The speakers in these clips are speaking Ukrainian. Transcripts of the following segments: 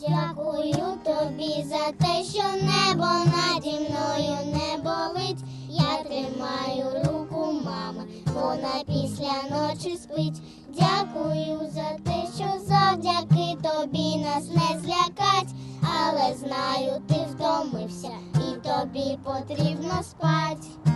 Дякую тобі за те, що небо наді мною не болить. Я тримаю руку мами, вона після ночі спить. Дякую за те, що завдяки тобі нас не злякать. Але знаю, ти втомився, і тобі потрібно спать.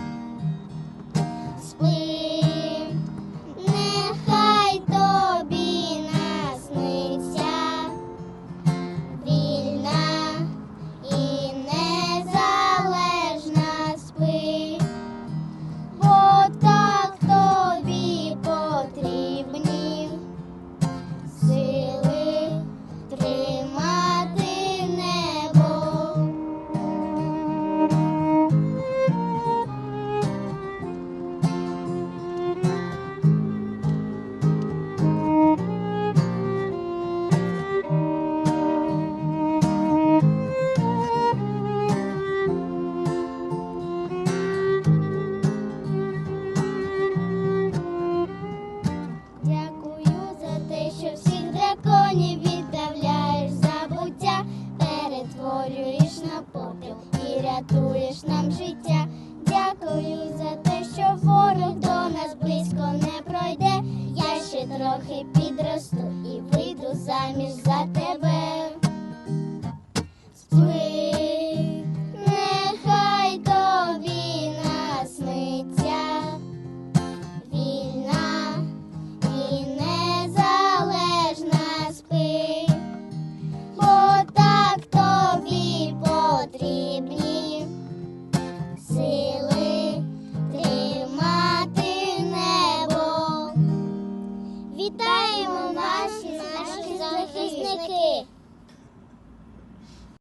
Драконів віддавляєш забуття, перетворюєш на попіл і рятуєш нам життя. Дякую за те, що ворог до нас близько не пройде. Я ще трохи підросту і вийду заміж за тебе.